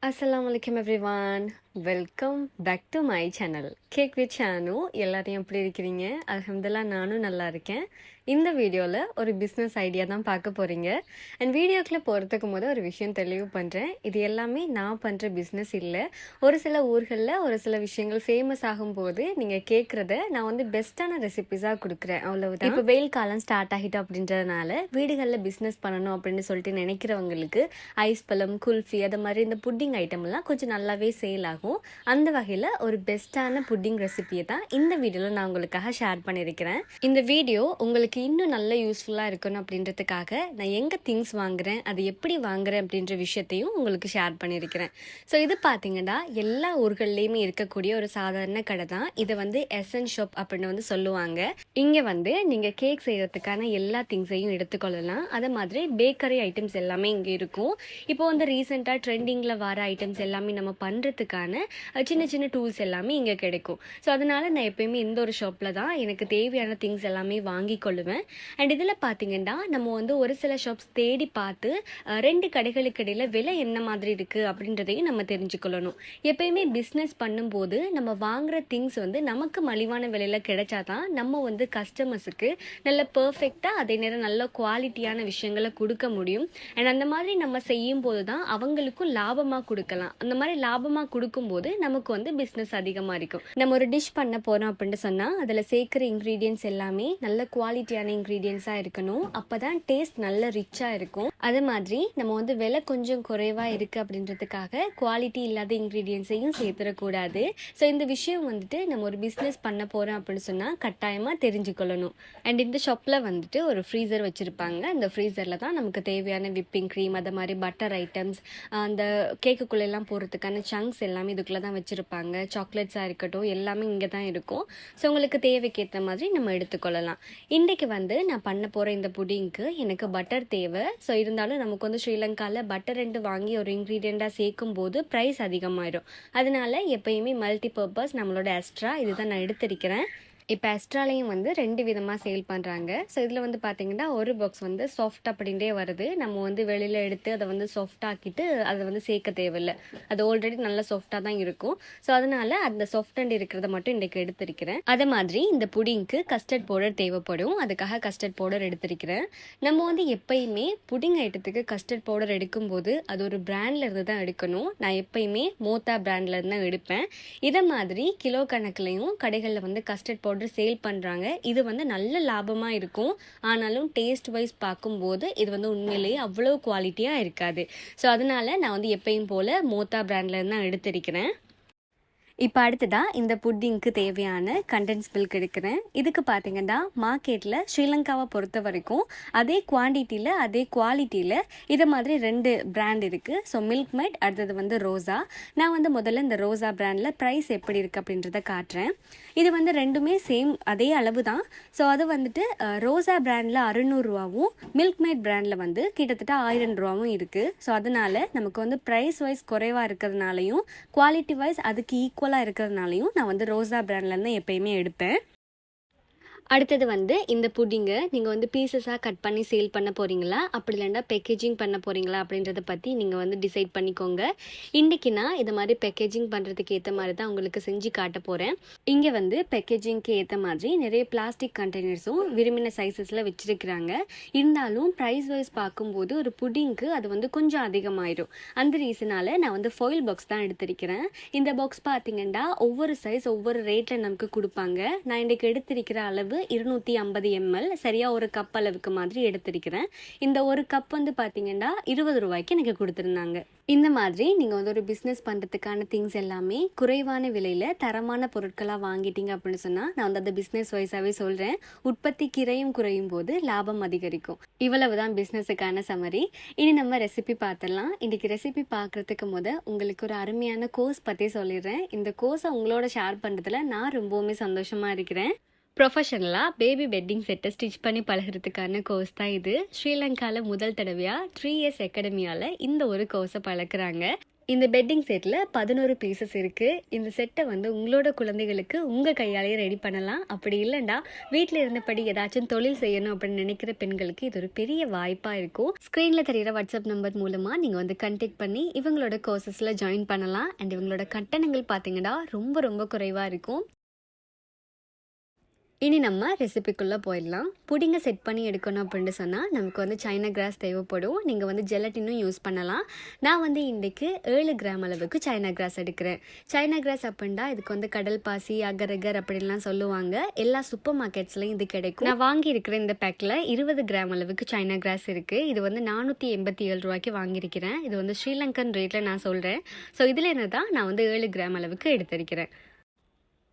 Assalamualaikum, everyone. Welcome back to my channel cake with Sanu எல்லாரையும் எப்படி இருக்கிறீங்க? அல்ஹம்துலில்லாஹ் நானும் நல்லா இருக்கேன். இந்த வீடியோவில் ஒரு பிஸ்னஸ் ஐடியா தான் பார்க்க போகிறீங்க அண்ட் வீடியோக்குள்ளே போகிறதுக்கு போது ஒரு விஷயம் தெளிவு பண்ணுறேன் இது எல்லாமே நான் பண்ணுற பிஸ்னஸ் இல்லை. ஒரு சில ஊர்களில் ஒரு சில விஷயங்கள் ஃபேமஸ் ஆகும்போது நீங்கள் கேட்குறத நான் வந்து பெஸ்ட்டான ரெசிபிஸாக கொடுக்குறேன். அவ்வளவு இப்போ வெயில் காலம் ஸ்டார்ட் ஆகிட்டோம் அப்படின்றதுனால வீடுகளில் பிஸ்னஸ் பண்ணணும் அப்படின்னு சொல்லிட்டு நினைக்கிறவங்களுக்கு ஐஸ் பழம் குல்ஃபி அது மாதிரி இந்த புட்டிங் ஐட்டம்லாம் கொஞ்சம் நல்லாவே சேல் ஆகும். அந்த வகையில் ஒரு பெஸ்ட்டான புட்டிங் ரெசிபியை தான் இந்த வீடியோவில் நான் உங்களுக்காக ஷேர் பண்ணியிருக்கிறேன். இந்த வீடியோ உங்களுக்கு இன்னும் நல்ல யூஸ்ஃபுல்லாக இருக்கணும் அப்படின்றதுக்காக நான் எங்கே திங்ஸ் வாங்குறேன் அது எப்படி வாங்குறேன் அப்படின்ற விஷயத்தையும் உங்களுக்கு ஷேர் பண்ணியிருக்கிறேன். ஸோ இது பார்த்தீங்கன்னா எல்லா ஊர்கள்லேயுமே இருக்கக்கூடிய ஒரு சாதாரண கடை தான். இதை வந்து எசன் ஷாப் அப்படின்னு வந்து சொல்லுவாங்க. இங்கே வந்து நீங்கள் கேக் செய்கிறதுக்கான எல்லா திங்ஸையும் எடுத்துக்கொள்ளலாம். அதே மாதிரி பேக்கரி ஐட்டம்ஸ் எல்லாமே இங்கே இருக்கும். இப்போ வந்து ரீசெண்டாக ட்ரெண்டிங்கில் வர ஐட்டம்ஸ் எல்லாமே நம்ம பண்ணுறதுக்கான தேவையான சின்ன சின்ன டூல்ஸ் எல்லாமே இங்கே கிடைக்கும். ஸோ அதனால் நான் எப்பயுமே இந்த ஒரு ஷாப்பில் தான் எனக்கு தேவையான திங்ஸ் எல்லாமே வாங்கி கொள்ளுவேன். அண்ட் இதில் பார்த்தீங்கன்னா நம்ம வந்து ஒரு சில ஷாப்ஸ் தேடி பார்த்து ரெண்டு கடைகளுக்கு இடையில் விலை என்ன மாதிரி இருக்குது அப்படின்றதையும் நம்ம தெரிஞ்சுக்கொள்ளணும். எப்பயுமே பிஸ்னஸ் பண்ணும்போது நம்ம வாங்குற திங்ஸ் வந்து நமக்கு மலிவான விலையில் கிடைச்சா தான் நம்ம வந்து கஸ்டமர்ஸுக்கு நல்ல பர்ஃபெக்டாக அதே நேரம் நல்ல குவாலிட்டியான விஷயங்களை கொடுக்க முடியும். அண்ட் அந்த மாதிரி நம்ம செய்யும் போது தான் அவங்களுக்கும் லாபமாக கொடுக்கலாம். அந்த மாதிரி லாபமாக கொடுக்கும் கொடுக்கும்போது நமக்கு வந்து பிஸ்னஸ் அதிகமாக இருக்கும். நம்ம ஒரு டிஷ் பண்ண போகிறோம் அப்படின்னு சொன்னால் அதில் சேர்க்குற இன்க்ரீடியன்ஸ் எல்லாமே நல்ல குவாலிட்டியான இன்க்ரீடியன்ஸாக இருக்கணும். அப்போ தான் டேஸ்ட் நல்ல ரிச்சாக இருக்கும். அதே மாதிரி நம்ம வந்து விலை கொஞ்சம் குறைவாக இருக்குது அப்படின்றதுக்காக குவாலிட்டி இல்லாத இன்க்ரீடியன்ஸையும் சேர்த்துடக்கூடாது. ஸோ இந்த விஷயம் வந்துட்டு நம்ம ஒரு பிஸ்னஸ் பண்ண போகிறோம் அப்படின்னு சொன்னால் கட்டாயமாக தெரிஞ்சுக்கொள்ளணும். அண்ட் இந்த ஷாப்பில் வந்துட்டு ஒரு ஃப்ரீசர் வச்சுருப்பாங்க. அந்த ஃப்ரீசரில் தான் நமக்கு தேவையான விப்பிங் க்ரீம் அது மாதிரி பட்டர் ஐட்டம்ஸ் அந்த கேக்குக்குள்ளெல்லாம் போடுறதுக்கான சங்க்ஸ் எல்லாமே இதுக்குள்ளே தான் வச்சுருப்பாங்க சாக்லேட்ஸாக இருக்கட்டும் எல்லாமே இங்கே தான் இருக்கும். ஸோ உங்களுக்கு தேவைக்கேற்ற மாதிரி நம்ம எடுத்துக்கொள்ளலாம். இன்றைக்கு வந்து நான் பண்ண போகிற இந்த புடிங்க்கு எனக்கு பட்டர் தேவை. ஸோ இருந்தாலும் நமக்கு வந்து ஸ்ரீலங்காவில் பட்டர் ரெண்டு வாங்கி ஒரு இன்க்ரீடியண்ட்டாக சேர்க்கும் போது ப்ரைஸ் அதிகமாயிடும். அதனால எப்பயுமே மல்டி பர்பஸ் நம்மளோட எக்ஸ்ட்ரா இதுதான் நான் எடுத்திருக்கிறேன். இப்போ எஸ்ட்ராலையும் வந்து ரெண்டு விதமாக சேல் பண்ணுறாங்க ஸோ இதில் வந்து பார்த்தீங்கன்னா ஒரு பாக்ஸ் வந்து சாஃப்ட் அப்படின்ட்டே வருது. நம்ம வந்து வெளியில் எடுத்து அதை வந்து சாஃப்டாக்கிட்டு அதை வந்து சேர்க்க தேவையில்லை. அது ஆல்ரெடி நல்ல சாஃப்டாக தான் இருக்கும். ஸோ அதனால அந்த சாஃப்ட் அண்ட் இருக்கிறத மட்டும் இன்றைக்கு எடுத்திருக்கிறேன். அதே மாதிரி இந்த புடிங்க்கு கஸ்டர்ட் பவுடர் தேவைப்படும். அதுக்காக கஸ்டர்ட் பவுடர் எடுத்திருக்கிறேன். நம்ம வந்து எப்பயுமே புடிங் ஐட்டத்துக்கு கஸ்டர்ட் பவுடர் எடுக்கும்போது அது ஒரு பிராண்ட்லேருந்து தான் எடுக்கணும். நான் எப்பயுமே மோத்தா பிராண்ட்லேருந்து தான் எடுப்பேன். இதை மாதிரி கிலோ கணக்குலையும் கடைகளில் வந்து கஸ்டர்ட் பவுடர் சேல் பண்ணுறாங்க இது வந்து நல்ல லாபமாக இருக்கும். ஆனாலும் டேஸ்ட் வைஸ் பார்க்கும்போது இது வந்து உண்மையிலேயே அவ்வளோ குவாலிட்டியாக இருக்காது. ஸோ அதனால நான் வந்து எப்பயும் போல் மோத்தா பிராண்ட்லேருந்து தான் எடுத்திருக்கிறேன். இப்போ அடுத்ததாக இந்த புட்டிங்க்கு தேவையான கண்டென்ஸ் மில்க் எடுக்கிறேன். இதுக்கு பார்த்தீங்கன்னா மார்க்கெட்டில் ஸ்ரீலங்காவை பொறுத்த வரைக்கும் அதே குவான்டிட்டியில் அதே குவாலிட்டியில் இது மாதிரி ரெண்டு பிராண்ட் இருக்குது ஸோ மில்க் மைட் அடுத்தது வந்து ரோஸா நான் வந்து முதல்ல இந்த ரோஸா பிராண்டில் ப்ரைஸ் எப்படி இருக்குது அப்படின்றத காட்டுறேன். இது வந்து ரெண்டுமே சேம் அதே அளவு தான் ஸோ அது வந்துட்டு ரோஸா பிராண்டில் அறுநூறுவாவும் மில்க் மைட் பிராண்டில் வந்து கிட்டத்தட்ட ஆயிரம் ரூபாவும் இருக்குது ஸோ அதனால் நமக்கு வந்து ப்ரைஸ் வைஸ் குறைவாக இருக்கிறதுனாலையும் குவாலிட்டி வைஸ் அதுக்கு ஈக்குவலாக இருக்கிறதுனாலையும் நான் வந்து ரோஸா பிராண்ட்லேருந்து எப்பயுமே எடுப்பேன். அடுத்தது வந்து இந்த புட்டிங்கை நீங்கள் வந்து பீசஸாக கட் பண்ணி சேல் பண்ண போகிறீங்களா அப்படி இல்லைன்னா பேக்கேஜிங் பண்ண போகிறீங்களா அப்படின்றத பற்றி நீங்கள் வந்து டிசைட் பண்ணிக்கோங்க. இன்றைக்கி நான் இதை மாதிரி பேக்கேஜிங் பண்ணுறதுக்கு ஏற்ற மாதிரி தான் உங்களுக்கு செஞ்சு காட்ட போகிறேன் இங்கே வந்து பேக்கேஜிங்க்கு ஏற்ற மாதிரி நிறைய பிளாஸ்டிக் கண்டெய்னர்ஸும் விரும்பின சைஸஸில் வச்சுருக்கிறாங்க. இருந்தாலும் ப்ரைஸ் வைஸ் பார்க்கும்போது ஒரு புட்டிங்க்கு அது வந்து கொஞ்சம் அதிகமாயிடும் அந்த ரீசனால் நான் வந்து ஃபாயில் பாக்ஸ் தான் எடுத்திருக்கிறேன். இந்த பாக்ஸ் பார்த்தீங்கன்னா ஒவ்வொரு சைஸ் ஒவ்வொரு ரேட்டில் நமக்கு கொடுப்பாங்க. நான் இன்றைக்கு எடுத்திருக்கிற அளவு இருநூற்றி ஐம்பது எம்எல் சரியாக ஒரு கப் அளவுக்கு மாதிரி எடுத்திருக்கிறேன். இந்த ஒரு கப் வந்து பார்த்தீங்கன்னா இருபது ரூபாய்க்கு எனக்கு கொடுத்துருந்தாங்க. இந்த மாதிரி நீங்கள் வந்து ஒரு பிஸ்னஸ் பண்ணுறதுக்கான திங்ஸ் எல்லாமே குறைவான விலையில் தரமான பொருட்களாக வாங்கிட்டீங்க அப்படின்னு சொன்னால் நான் வந்து அந்த பிஸ்னஸ் வைஸாகவே சொல்கிறேன் உற்பத்தி கிரையும் குறையும் போது லாபம் அதிகரிக்கும். இவ்வளவு தான் பிஸ்னஸுக்கான சமரி இனி நம்ம ரெசிபி பார்த்துடலாம். இன்றைக்கி ரெசிபி பார்க்குறதுக்கு முத உங்களுக்கு ஒரு அருமையான கோர்ஸ் பற்றி சொல்லிடுறேன். இந்த கோர்ஸை உங்களோட ஷேர் பண்ணுறதுல நான் ரொம்பவுமே சந்தோஷமாக இருக்கிறேன். ப்ரொஃபஷனலாக பேபி வெட்டிங் செட்டை ஸ்டிச் பண்ணி பழகிறதுக்கான கோர்ஸ் தான் இது. ஸ்ரீலங்காவில் முதல் தடவையாக த்ரீ இயர்ஸ் அகாடமியால் இந்த ஒரு கோர்ஸை பழக்கிறாங்க இந்த பெட்டிங் செட்டில் பதினோரு பீசஸ் இருக்குது இந்த செட்டை வந்து உங்களோட குழந்தைகளுக்கு உங்கள் கையாலேயே ரெடி பண்ணலாம். அப்படி இல்லைண்டா வீட்டில் இருந்தபடி ஏதாச்சும் தொழில் செய்யணும் அப்படின்னு நினைக்கிற பெண்களுக்கு இது ஒரு பெரிய வாய்ப்பாக இருக்கும். ஸ்க்ரீனில் தெரியிற வாட்ஸ்அப் நம்பர் மூலமாக நீங்கள் வந்து கண்டெக்ட் பண்ணி இவங்களோட கோர்சஸில் ஜாயின் பண்ணலாம். அண்ட் இவங்களோட கட்டணங்கள் பார்த்தீங்கன்னா ரொம்ப ரொம்ப குறைவாக இருக்கும். இனி நம்ம ரெசிபிக்குள்ளே போயிடலாம். புடிங்க செட் பண்ணி எடுக்கணும் அப்படின்னு சொன்னால் நமக்கு வந்து சைனா கிராஸ் தேவைப்படும். நீங்கள் வந்து ஜெலட்டினும் யூஸ் பண்ணலாம். நான் வந்து இன்றைக்கு ஏழு கிராம் அளவுக்கு சைனா கிராஸ் எடுக்கிறேன். சைனா கிராஸ் அப்படின்னா இதுக்கு வந்து கடல் பாசி அகரகர் அப்படின்லாம் சொல்லுவாங்க. எல்லா சூப்பர் மார்க்கெட்ஸ்லையும் இது கிடைக்கும். நான் வாங்கியிருக்கிற இந்த பேக்கில் இருபது கிராம் அளவுக்கு சைனா கிராஸ் இருக்குது இது வந்து நானூற்றி எண்பத்தி ஏழு ரூபாய்க்கு வாங்கியிருக்கிறேன். இது வந்து ஸ்ரீலங்கன் ரேட்டில் நான் சொல்கிறேன் ஸோ இதில் என்ன தான் நான் வந்து ஏழு கிராம் அளவுக்கு எடுத்திருக்கிறேன்.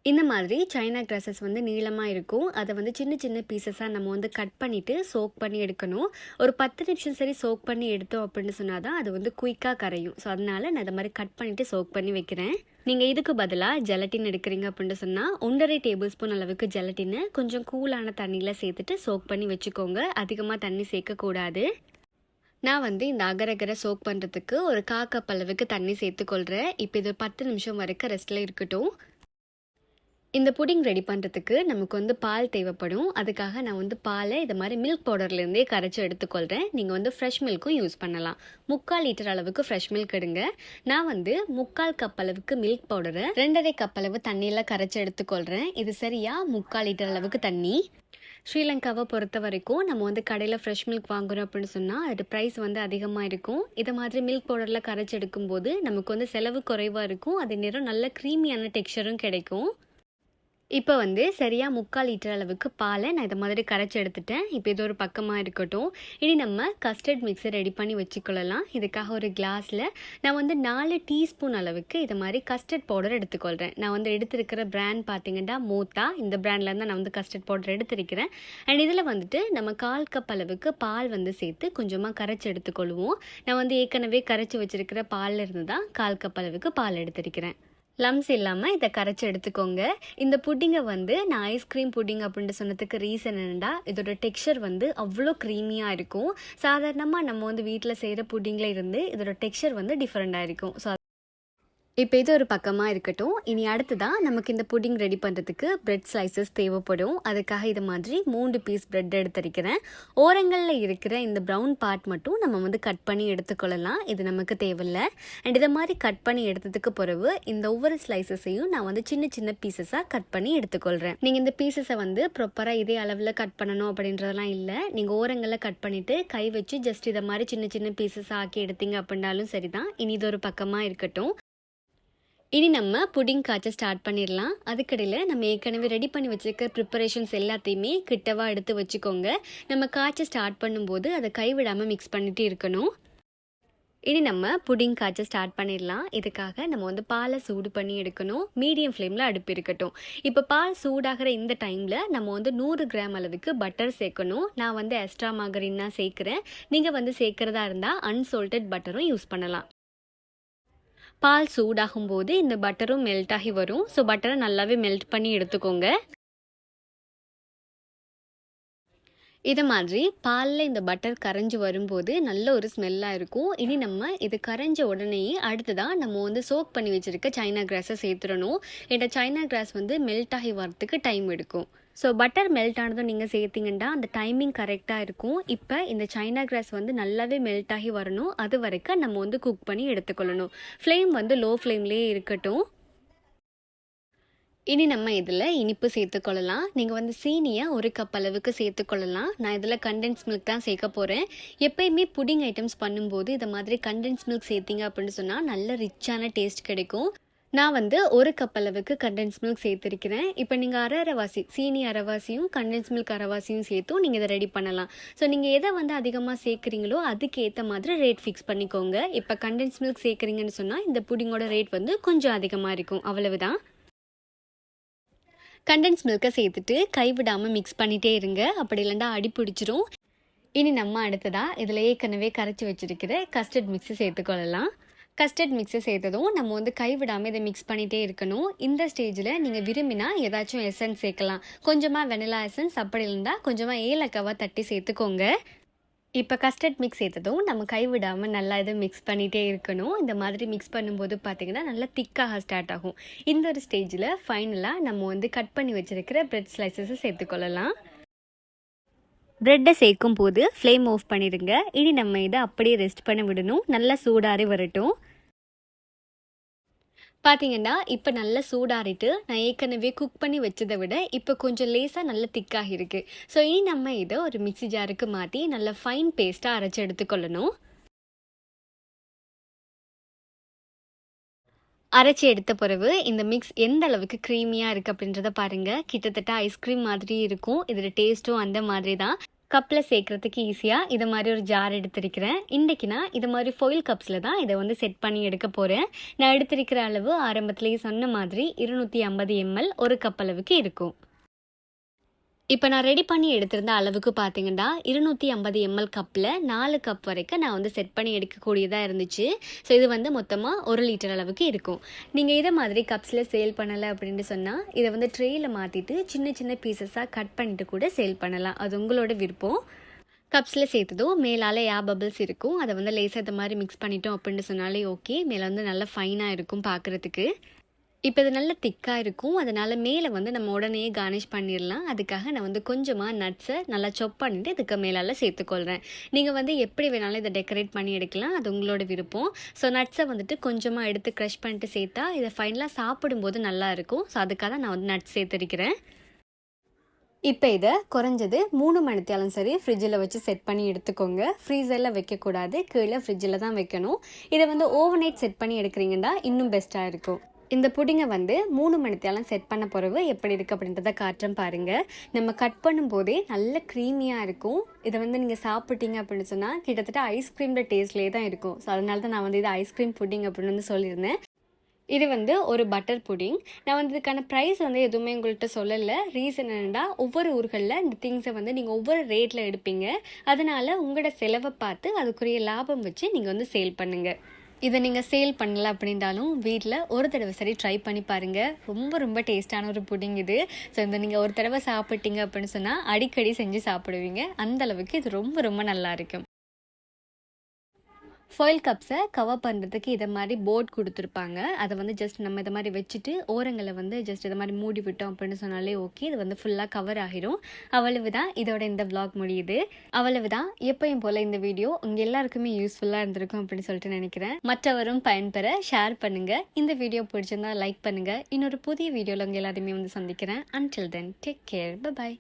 இந்த மாதிரி சைனா கிரஸஸ் வந்து நீளமாக இருக்கும். அதை வந்து சின்ன சின்ன பீசஸாக நம்ம வந்து கட் பண்ணிவிட்டு சோக் பண்ணி எடுக்கணும். ஒரு பத்து நிமிஷம் சரி சோக் பண்ணி எடுத்தோம் அப்படின்னு சொன்னால் தான் அது வந்து குயிக்காக கரையும். ஸோ அதனால் நான் அதை மாதிரி கட் பண்ணிவிட்டு சோக் பண்ணி வைக்கிறேன். நீங்கள் இதுக்கு பதிலாக ஜெலட்டின் எடுக்கிறீங்க அப்படின்னு சொன்னால் ஒன்றரை டேபிள் ஸ்பூன் அளவுக்கு ஜெலட்டினை கொஞ்சம் கூலான தண்ணியில் சேர்த்துட்டு சோக் பண்ணி வச்சுக்கோங்க. அதிகமாக தண்ணி சேர்க்கக்கூடாது. நான் வந்து இந்த அகரகரை சோக் பண்ணுறதுக்கு ஒரு கா கப் அளவுக்கு தண்ணி சேர்த்துக்கொள்கிறேன் இப்போ இது பத்து நிமிஷம் வரைக்கும் ரெஸ்ட்டில் இருக்கட்டும். இந்த புடிங் ரெடி பண்ணுறதுக்கு நமக்கு வந்து பால் தேவைப்படும். அதுக்காக நான் வந்து பாலை இது மாதிரி மில்க் பவுடர்லேருந்தே கரைச்சி எடுத்துக்கொள்கிறேன் நீங்கள் வந்து ஃப்ரெஷ் மில்க்கும் யூஸ் பண்ணலாம். முக்கால் லிட்டர் அளவுக்கு ஃப்ரெஷ் மில்க் எடுங்க. நான் வந்து முக்கால் கப் அளவுக்கு மில்க் பவுடரை ரெண்டரை கப் அளவு தண்ணியில் கரைச்சி எடுத்துக்கொள்கிறேன் இது சரியாக முக்கால் லிட்டர் அளவுக்கு தண்ணி. ஸ்ரீலங்காவை பொறுத்த வரைக்கும் நம்ம வந்து கடையில் ஃப்ரெஷ் மில்க் வாங்குறோம் அப்படின்னு சொன்னால் அது ப்ரைஸ் வந்து அதிகமாக இருக்கும். இதை மாதிரி மில்க் பவுடரில் கரைச்சி எடுக்கும்போது நமக்கு வந்து செலவு குறைவாக இருக்கும். அதே நேரம் நல்ல க்ரீமியான டெக்ஸ்சரும் கிடைக்கும். இப்போ வந்து சரியாக முக்கால் லிட்டர் அளவுக்கு பாலை நான் இதை மாதிரி கரைச்சி எடுத்துட்டேன். இப்போ இது ஒரு பக்கமாக இருக்கட்டும். இனி நம்ம கஸ்டர்ட் மிக்சர் ரெடி பண்ணி வச்சுக்கொள்ளலாம். இதுக்காக ஒரு கிளாஸில் நான் வந்து நாலு டீஸ்பூன் அளவுக்கு இது மாதிரி கஸ்டர்ட் பவுடர் எடுத்துக்கொள்கிறேன் நான் வந்து எடுத்திருக்கிற பிராண்ட் பார்த்தீங்கன்னா மூத்தா. இந்த பிராண்ட்லேருந்து நான் வந்து கஸ்டர்ட் பவுடர் எடுத்திருக்கிறேன். அண்ட் இதில் வந்துட்டு நம்ம கால் கப் அளவுக்கு பால் வந்து சேர்த்து கொஞ்சமாக கரைச்சி எடுத்துக்கொள்வோம். நான் வந்து ஏற்கனவே கரைச்சி வச்சுருக்கிற பாலில் இருந்து தான் கால் கப் அளவுக்கு பால் எடுத்திருக்கிறேன். லம்ஸ் இல்லாமல் இதை கரைச்சி எடுத்துக்கோங்க. இந்த புட்டிங்கை வந்து நான் ஐஸ்கிரீம் புட்டிங் அப்படின்ட்டு சொன்னதுக்கு ரீசன் என்னென்னா இதோட டெக்ஸ்சர் வந்து அவ்வளோ க்ரீமியாக இருக்கும். சாதாரணமாக நம்ம வந்து வீட்டில் செய்கிற புட்டிங்கில் இருந்து இதோட டெக்ஸ்சர் வந்து டிஃப்ரெண்ட்டாக இருக்கும். ஸோ இப்போ இது ஒரு பக்கமாக இருக்கட்டும். இனி அடுத்ததாக நமக்கு இந்த புட்டிங் ரெடி பண்ணுறதுக்கு பிரெட் ஸ்லைசஸ் தேவைப்படும். அதுக்காக இது மாதிரி மூன்று பீஸ் பிரெட் எடுத்திருக்கிறேன். ஓரங்களில் இருக்கிற இந்த ப்ரௌன் பார்ட் மட்டும் நம்ம வந்து கட் பண்ணி எடுத்துக்கொள்ளலாம். இது நமக்கு தேவையில்லை. அண்ட் இதை மாதிரி கட் பண்ணி எடுத்ததுக்கு பிறகு இந்த ஒவ்வொரு ஸ்லைசஸையும் நான் வந்து சின்ன சின்ன பீசஸாக கட் பண்ணி எடுத்துக்கொள்கிறேன் நீங்கள் இந்த பீசஸை வந்து ப்ராப்பராக இதே அளவில் கட் பண்ணணும் அப்படின்றதெல்லாம் இல்லை. நீங்கள் ஓரங்களில் கட் பண்ணிவிட்டு கை வச்சு ஜஸ்ட் இதை மாதிரி சின்ன சின்ன பீசஸ் ஆக்கி எடுத்தீங்க அப்படின்னாலும் சரி தான் இனி இது ஒரு பக்கமாக இருக்கட்டும். இனி நம்ம புடிங் காய்ச்ச ஸ்டார்ட் பண்ணிடலாம். அதுக்கடையில் நம்ம ஏற்கனவே ரெடி பண்ணி வச்சுருக்க ப்ரிப்பரேஷன்ஸ் எல்லாத்தையுமே கிட்டவாக எடுத்து வச்சுக்கோங்க. நம்ம காய்ச்ச ஸ்டார்ட் பண்ணும்போது அதை கைவிடாமல் மிக்ஸ் பண்ணிட்டு இருக்கணும். இனி நம்ம புடிங் காய்ச்ச ஸ்டார்ட் பண்ணிடலாம். இதுக்காக நம்ம வந்து பாலை சூடு பண்ணி எடுக்கணும். மீடியம் ஃப்ளேமில் அடுப்பு இருக்கட்டும். இப்போ பால் சூடாகிற இந்த டைமில் நம்ம வந்து நூறு கிராம் அளவுக்கு பட்டர் சேர்க்கணும். நான் வந்து எக்ஸ்ட்ரா மாகரின் தான் சேர்க்குறேன். நீங்கள் வந்து சேர்க்குறதா இருந்தால் அன்சோல்டட் பட்டரும் யூஸ் பண்ணலாம். பால் சூடாகும் போது இந்த பட்டரும் மெல்ட் ஆகி வரும். ஸோ பட்டரை நல்லாவே மெல்ட் பண்ணி எடுத்துக்கோங்க. இது மாதிரி பாலில் இந்த பட்டர் கரைஞ்சி வரும்போது நல்ல ஒரு ஸ்மெல்லாக இருக்கும். இனி நம்ம இது கரைஞ்ச உடனேயே அடுத்ததாக நம்ம வந்து சோக் பண்ணி வச்சுருக்க சைனா கிராஸை சேர்த்துடணும். ஏன்னா சைனா கிராஸ் வந்து மெல்ட் ஆகி வரத்துக்கு டைம் எடுக்கும். ஸோ பட்டர் மெல்ட் ஆனதும் நீங்கள் சேர்த்திங்கன்னா அந்த டைமிங் கரெக்டாக இருக்கும். இப்போ இந்த சைனா கிராஸ் வந்து நல்லாவே மெல்ட் ஆகி வரணும். அது வரைக்கும் நம்ம வந்து குக் பண்ணி எடுத்துக்கொள்ளணும். ஃப்ளேம் வந்து லோ ஃப்ளேம்லேயே இருக்கட்டும். இனி நம்ம இதில் இனிப்பு சேர்த்துக்கொள்ளலாம். நீங்கள் வந்து சீனியை ஒரு கப் அளவுக்கு சேர்த்துக்கொள்ளலாம். நான் இதில் கண்டென்ஸ் மில்க் தான் சேர்க்க போகிறேன் எப்பயுமே புடிங் ஐட்டம்ஸ் பண்ணும்போது இதை மாதிரி கண்டென்ஸ் மில்க் சேர்த்திங்க அப்படின்னு சொன்னால் நல்ல ரிச்சான டேஸ்ட் கிடைக்கும். நான் வந்து ஒரு கப் அளவுக்கு கண்டென்ஸ் மில்க் சேர்த்துருக்கிறேன். இப்போ நீங்கள் அரை அரைவாசி சீனி அரைவாசியும் கண்டென்ஸ் மில்க் அரைவாசியும் சேர்த்தும் நீங்கள் இதை ரெடி பண்ணலாம். ஸோ நீங்கள் எதை வந்து அதிகமாக சேர்க்குறீங்களோ அதுக்கு ஏற்ற மாதிரி ரேட் ஃபிக்ஸ் பண்ணிக்கோங்க. இப்போ கண்டென்ஸ் மில்க் சேர்க்குறீங்கன்னு சொன்னால் இந்த புடிங்கோட ரேட் வந்து கொஞ்சம் அதிகமாக இருக்கும். அவ்வளவுதான். கண்டென்ஸ் மில்கை சேர்த்துட்டு கைவிடாமல் மிக்ஸ் பண்ணிகிட்டே இருங்க. அப்படி இல்லைண்டா அடி பிடிச்சிரும். இனி நம்ம அடுத்ததாக இதில் ஏற்கனவே கரைச்சி வச்சுருக்கிற கஸ்டர்ட் மிக்ஸை சேர்த்துக்கொள்ளலாம். கஸ்டர்ட் மிக்ஸை சேர்த்ததும் நம்ம வந்து கைவிடாமல் இதை மிக்ஸ் பண்ணிகிட்டே இருக்கணும். இந்த ஸ்டேஜில் நீங்கள் விரும்பினா ஏதாச்சும் எசன்ஸ் சேர்க்கலாம். கொஞ்சமாக வெனிலா எசன்ஸ் அப்படி இருந்தால் கொஞ்சமாக ஏலக்காவாக தட்டி சேர்த்துக்கோங்க. இப்போ கஸ்டர்ட் மிக்ஸ் சேர்த்ததும் நம்ம கைவிடாமல் நல்லா இதை மிக்ஸ் பண்ணிகிட்டே இருக்கணும். இந்த மாதிரி மிக்ஸ் பண்ணும்போது பார்த்திங்கன்னா நல்லா திக்காக ஸ்டார்ட் ஆகும். இந்த ஒரு ஸ்டேஜில் ஃபைனலாக நம்ம வந்து கட் பண்ணி வச்சுருக்கிற ப்ரெட் ஸ்லைசஸை சேர்த்துக்கொள்ளலாம். ப்ரெட்டை சேர்க்கும் போது ஃப்ளேம் ஆஃப் பண்ணிடுங்க. இனி நம்ம இதை அப்படியே ரெஸ்ட் பண்ண விடணும். நல்லா சூடாறி வரட்டும். பார்த்தீங்கன்னா இப்போ நல்லா சூடாறிட்டு நான் ஏற்கனவே குக் பண்ணி வச்சதை விட இப்போ கொஞ்சம் லேசாக நல்லா திக்காக இருக்குது ஸோ இனி நம்ம இதை ஒரு மிக்ஸி ஜாருக்கு மாற்றி நல்லா ஃபைன் பேஸ்ட்டாக அரைச்சி எடுத்துக்கொள்ளணும் அரைச்சி எடுத்த பிறகு இந்த மிக்ஸ் எந்த அளவுக்கு க்ரீமியாக இருக்குது அப்படின்றத பாருங்கள் கிட்டத்தட்ட ஐஸ்கிரீம் மாதிரி இருக்கும். இதோட டேஸ்ட்டும் அந்த மாதிரி தான். கப்பில் சேர்க்குறதுக்கு ஈஸியாக இது மாதிரி ஒரு ஜார் எடுத்திருக்கிறேன். இன்றைக்கி நான் இது மாதிரி ஃபொயில் கப்ஸில் தான் இதை வந்து செட் பண்ணி எடுக்க போகிறேன் நான் எடுத்திருக்கிற அளவு ஆரம்பத்துலேயே சொன்ன மாதிரி இருநூற்றி ஐம்பது எம்எல் ஒரு கப் அளவுக்கு இருக்கும். இப்போ நான் ரெடி பண்ணி எடுத்திருந்த அளவுக்கு பார்த்தீங்கன்னா இருநூற்றி ஐம்பது எம்எல் கப்பில் நாலு கப் வரைக்கும் நான் வந்து செட் பண்ணி எடுக்கக்கூடியதாக இருந்துச்சு. ஸோ இது வந்து மொத்தமாக ஒரு லிட்டர் அளவுக்கு இருக்கும். நீங்கள் இதை மாதிரி கப்ஸில் சேல் பண்ணலை அப்படின்னு சொன்னால் இதை வந்து ட்ரேயில் மாற்றிட்டு சின்ன சின்ன பீசஸாக கட் பண்ணிட்டு கூட சேல் பண்ணலாம். அது உங்களோட விருப்பம். கப்ஸில் சேர்த்ததும் மேலால் ஏ பபிள்ஸ் இருக்கும். அதை வந்து லேசாக இந்த மாதிரி மிக்ஸ் பண்ணிட்டோம் அப்படின்னு சொன்னாலே ஓகே மேலே வந்து நல்லா ஃபைனாக இருக்கும் பார்க்குறதுக்கு இப்போ இது நல்ல திக்காக இருக்கும். அதனால் மேலே வந்து நம்ம உடனே கார்னிஷ் பண்ணிடலாம். அதுக்காக நான் வந்து கொஞ்சமாக நட்ஸை நல்லா சொப் பண்ணிவிட்டு இதுக்கு மேலால் சேர்த்துக்கொள்கிறேன் நீங்கள் வந்து எப்படி வேணாலும் இதை டெக்கரேட் பண்ணி எடுக்கலாம். அது உங்களோட விருப்பம். ஸோ நட்ஸை வந்துட்டு கொஞ்சமாக எடுத்து க்ரஷ் பண்ணிட்டு சேர்த்தா இதை ஃபைனலாக சாப்பிடும்போது நல்லாயிருக்கும் ஸோ அதுக்காக நான் வந்து நட்ஸ் சேர்த்துருக்கிறேன். இப்போ இதை குறைஞ்சது மூணு மணித்தாலும் சரி ஃப்ரிட்ஜில் வச்சு செட் பண்ணி எடுத்துக்கோங்க. ஃப்ரீசரில் வைக்கக்கூடாது கீழே ஃப்ரிட்ஜில் தான் வைக்கணும். இதை வந்து ஓவர் நைட் செட் பண்ணி எடுக்கிறீங்கன்னா இன்னும் பெஸ்ட்டாக இருக்கும். இந்த புடிங்கை வந்து மூணு மணித்தாலும் செட் பண்ண பிறகு எப்படி இருக்குது அப்படின்றத காட்டுறேன் பாருங்கள் நம்ம கட் பண்ணும்போதே நல்ல க்ரீமியாக இருக்கும். இதை வந்து நீங்கள் சாப்பிட்டீங்க அப்படின்னு சொன்னால் கிட்டத்தட்ட ஐஸ்கிரீமில் டேஸ்ட்லேயே தான் இருக்கும். ஸோ அதனால தான் நான் வந்து இது ஐஸ்கிரீம் புட்டிங் அப்படின்னு வந்து சொல்லியிருந்தேன். இது வந்து ஒரு பட்டர் புடிங் நான் வந்து இதுக்கான ப்ரைஸ் வந்து எதுவுமே உங்கள்கிட்ட சொல்லலை. ரீசன் என்னென்னா ஒவ்வொரு ஊர்களில் இந்த திங்ஸை வந்து நீங்கள் ஒவ்வொரு ரேட்டில் எடுப்பீங்க. அதனால் உங்களோட செலவை பார்த்து அதுக்குரிய லாபம் வச்சு நீங்கள் வந்து சேல் பண்ணுங்கள் இதை நீங்கள் சேல் பண்ணல அப்படின்றாலும் வீட்டில் ஒரு தடவை சரி ட்ரை பண்ணி பாருங்கள் ரொம்ப ரொம்ப டேஸ்ட்டான ஒரு புடிங் இது. ஸோ இந்த நீங்கள் ஒரு தடவை சாப்பிட்டீங்க அப்படின்னு சொன்னால் அடிக்கடி செஞ்சு சாப்பிடுவீங்க. அந்த அளவுக்கு இது ரொம்ப ரொம்ப நல்லா இருக்கும். ஃபாயில் கப்ஸை கவர் பண்ணுறதுக்கு இதை மாதிரி போர்ட் கொடுத்துருப்பாங்க. அதை வந்து ஜஸ்ட் நம்ம இதை மாதிரி வச்சுட்டு ஓரங்களை வந்து ஜஸ்ட் இதை மாதிரி மூடி விட்டோம் அப்படின்னு சொன்னாலே ஓகே இது வந்து ஃபுல்லாக கவர் ஆகிரும். அவ்வளவு தான் இதோட இந்த விளாக் முடியுது. அவ்வளவு தான் எப்பயும் போல் இந்த வீடியோ உங்கள் எல்லாருக்குமே யூஸ்ஃபுல்லாக இருந்திருக்கும் அப்படின்னு சொல்லிட்டு நினைக்கிறேன். மற்றவரும் பயன்பெற ஷேர் பண்ணுங்கள் இந்த வீடியோ பிடிச்சிருந்தா லைக் பண்ணுங்கள் இன்னொரு புதிய வீடியோவில் உங்கள் எல்லாருமே வந்து சந்திக்கிறேன். Until then take care bye